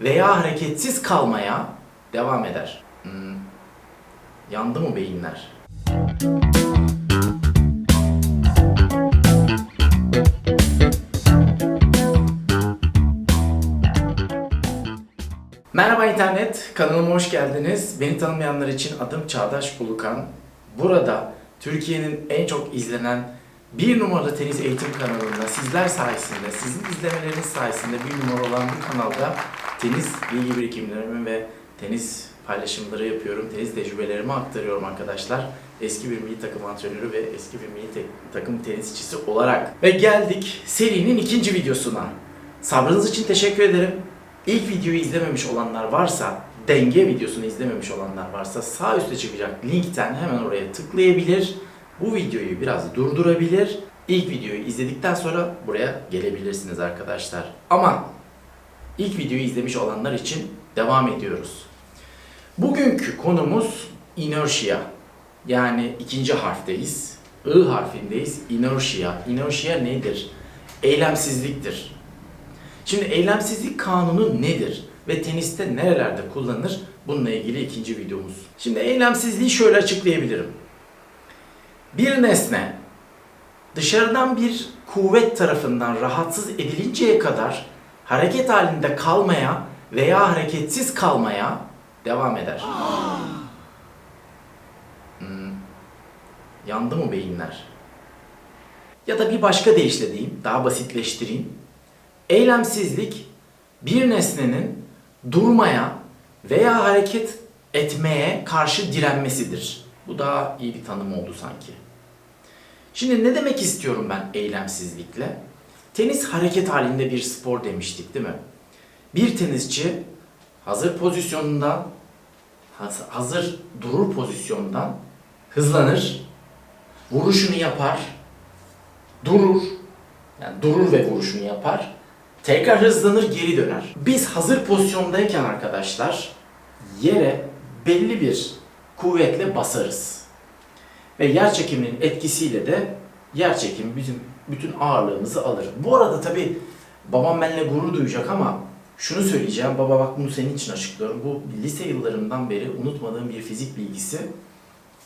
veya hareketsiz kalmaya devam eder. Hmm. Yandı mı beyinler? Merhaba internet, kanalıma hoş geldiniz. Beni tanımayanlar için adım Çağdaş Bulukan. Burada Türkiye'nin en çok izlenen bir numaralı tenis eğitim kanalında sizler sayesinde, sizin izlemeleriniz sayesinde bir numara olan bu kanalda tenis bilgi birikimlerimi ve tenis paylaşımları yapıyorum. Tenis tecrübelerimi aktarıyorum arkadaşlar. Eski bir milli takım antrenörü ve eski bir milli te- takım tenisçisi olarak. Ve geldik serinin ikinci videosuna. Sabrınız için teşekkür ederim. İlk videoyu izlememiş olanlar varsa, denge videosunu izlememiş olanlar varsa sağ üstte çıkacak linkten hemen oraya tıklayabilir. Bu videoyu biraz durdurabilir. İlk videoyu izledikten sonra buraya gelebilirsiniz arkadaşlar. Ama ilk videoyu izlemiş olanlar için devam ediyoruz. Bugünkü konumuz inertia. Yani ikinci harfteyiz. I harfindeyiz. Inertia. Inertia nedir? Eylemsizliktir. Şimdi eylemsizlik kanunu nedir ve teniste nerelerde kullanılır? Bununla ilgili ikinci videomuz. Şimdi eylemsizliği şöyle açıklayabilirim. Bir nesne dışarıdan bir kuvvet tarafından rahatsız edilinceye kadar hareket halinde kalmaya veya hareketsiz kalmaya devam eder. Hmm. Yandı mı beyinler? Ya da bir başka deyişle diyeyim, daha basitleştireyim. Eylemsizlik bir nesnenin durmaya veya hareket etmeye karşı direnmesidir. Bu daha iyi bir tanım oldu sanki. Şimdi ne demek istiyorum ben eylemsizlikle? Tenis hareket halinde bir spor demiştik değil mi? Bir tenisçi hazır pozisyonundan, haz- hazır durur pozisyondan hızlanır, vuruşunu yapar, durur, yani durur ve vuruşunu yapar, tekrar hızlanır, geri döner. Biz hazır pozisyondayken arkadaşlar yere belli bir kuvvetle basarız. Ve yer çekiminin etkisiyle de yer çekimi bizim bütün ağırlığımızı alır. Bu arada tabi babam benimle gurur duyacak ama şunu söyleyeceğim. Baba bak bunu senin için açıklıyorum. Bu lise yıllarımdan beri unutmadığım bir fizik bilgisi.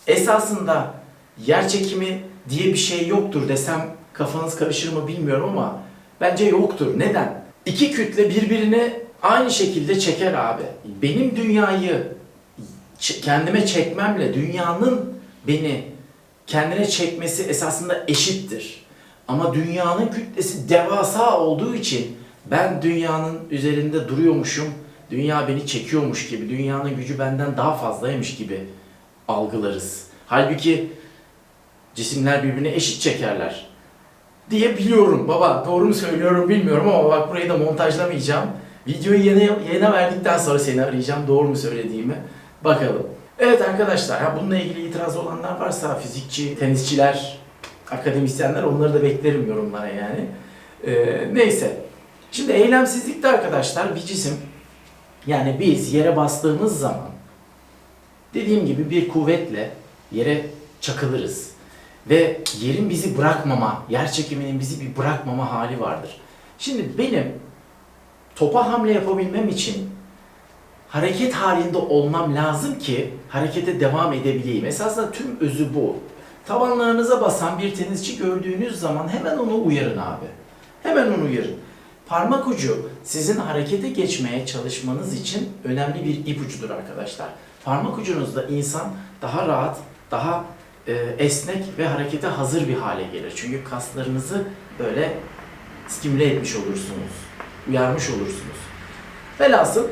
Esasında yer çekimi diye bir şey yoktur desem kafanız karışır mı bilmiyorum ama bence yoktur. Neden? İki kütle birbirine aynı şekilde çeker abi. Benim dünyayı kendime çekmemle dünyanın beni kendine çekmesi esasında eşittir. Ama dünyanın kütlesi devasa olduğu için ben dünyanın üzerinde duruyormuşum, dünya beni çekiyormuş gibi, dünyanın gücü benden daha fazlaymış gibi algılarız. Halbuki cisimler birbirine eşit çekerler diye biliyorum. Baba doğru mu söylüyorum bilmiyorum ama bak burayı da montajlamayacağım. Videoyu yayına, yayına verdikten sonra seni arayacağım doğru mu söylediğimi. Bakalım. Evet arkadaşlar ya bununla ilgili itiraz olanlar varsa fizikçi, tenisçiler, akademisyenler onları da beklerim yorumlara yani. Ee, neyse. Şimdi eylemsizlikte arkadaşlar bir cisim yani biz yere bastığımız zaman dediğim gibi bir kuvvetle yere çakılırız. Ve yerin bizi bırakmama, yer çekiminin bizi bir bırakmama hali vardır. Şimdi benim topa hamle yapabilmem için hareket halinde olmam lazım ki harekete devam edebileyim. Esasında tüm özü bu. Tabanlarınıza basan bir tenisçi gördüğünüz zaman hemen onu uyarın abi. Hemen onu uyarın. Parmak ucu sizin harekete geçmeye çalışmanız için önemli bir ipucudur arkadaşlar. Parmak ucunuzda insan daha rahat, daha e, esnek ve harekete hazır bir hale gelir. Çünkü kaslarınızı böyle stimüle etmiş olursunuz, uyarmış olursunuz. Velhasıl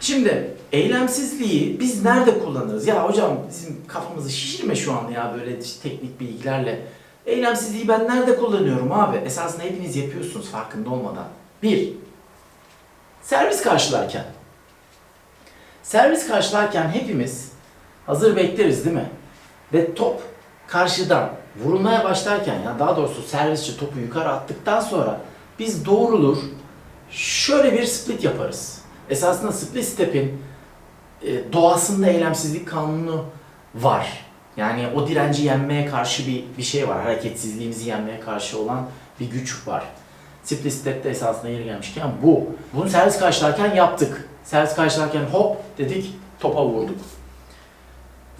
şimdi eylemsizliği biz nerede kullanırız? Ya hocam bizim kafamızı şişirme şu an ya böyle teknik bilgilerle. Eylemsizliği ben nerede kullanıyorum abi? Esasında hepiniz yapıyorsunuz farkında olmadan. Bir, servis karşılarken. Servis karşılarken hepimiz hazır bekleriz değil mi? Ve top karşıdan vurulmaya başlarken ya daha doğrusu servisçi topu yukarı attıktan sonra biz doğrulur şöyle bir split yaparız. Esasında split step'in e, doğasında eylemsizlik kanunu var. Yani o direnci yenmeye karşı bir, bir şey var. Hareketsizliğimizi yenmeye karşı olan bir güç var. Split step'te esasında yeri gelmişken bu. Bunu servis karşılarken yaptık. servis karşılarken hop dedik topa vurduk.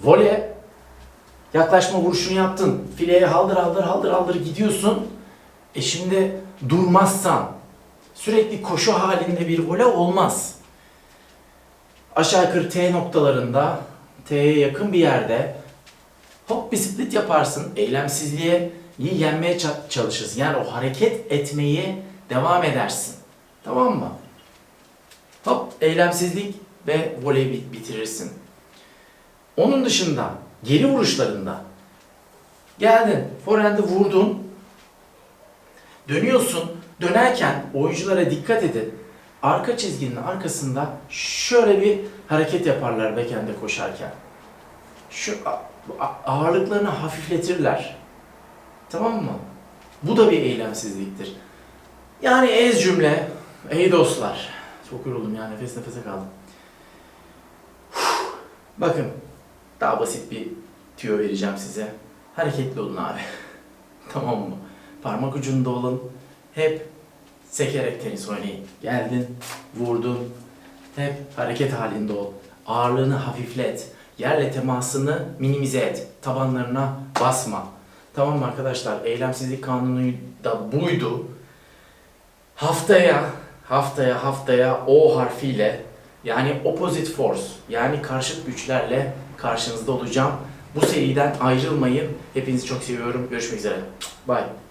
Voley yaklaşma vuruşunu yaptın. Fileye haldır haldır haldır haldır gidiyorsun. E şimdi durmazsan sürekli koşu halinde bir voley olmaz. Aşağı yukarı T noktalarında T'ye yakın bir yerde hop bisiklet yaparsın. Eylemsizliğe iyi yenmeye ça- çalışırsın. Yani o hareket etmeyi devam edersin. Tamam mı? Hop eylemsizlik ve voley bit- bitirirsin. Onun dışında geri vuruşlarında geldin, forehand'i vurdun, dönüyorsun. Dönerken oyunculara dikkat edin. Arka çizginin arkasında şöyle bir hareket yaparlar backhand'e koşarken. Şu ağırlıklarını hafifletirler. Tamam mı? Bu da bir eylemsizliktir. Yani ez cümle, ey dostlar. Çok yoruldum ya nefes nefese kaldım. Bakın daha basit bir tüyo vereceğim size. Hareketli olun abi. tamam mı? Parmak ucunda olun. Hep sekerek tenis oynayın. Geldin, vurdun. Hep hareket halinde ol. Ağırlığını hafiflet. Yerle temasını minimize et. Tabanlarına basma. Tamam mı arkadaşlar? Eylemsizlik kanunu da buydu. Haftaya, haftaya, haftaya O harfiyle yani opposite force yani karşıt güçlerle karşınızda olacağım. Bu seriden ayrılmayın. Hepinizi çok seviyorum. Görüşmek üzere. Bye.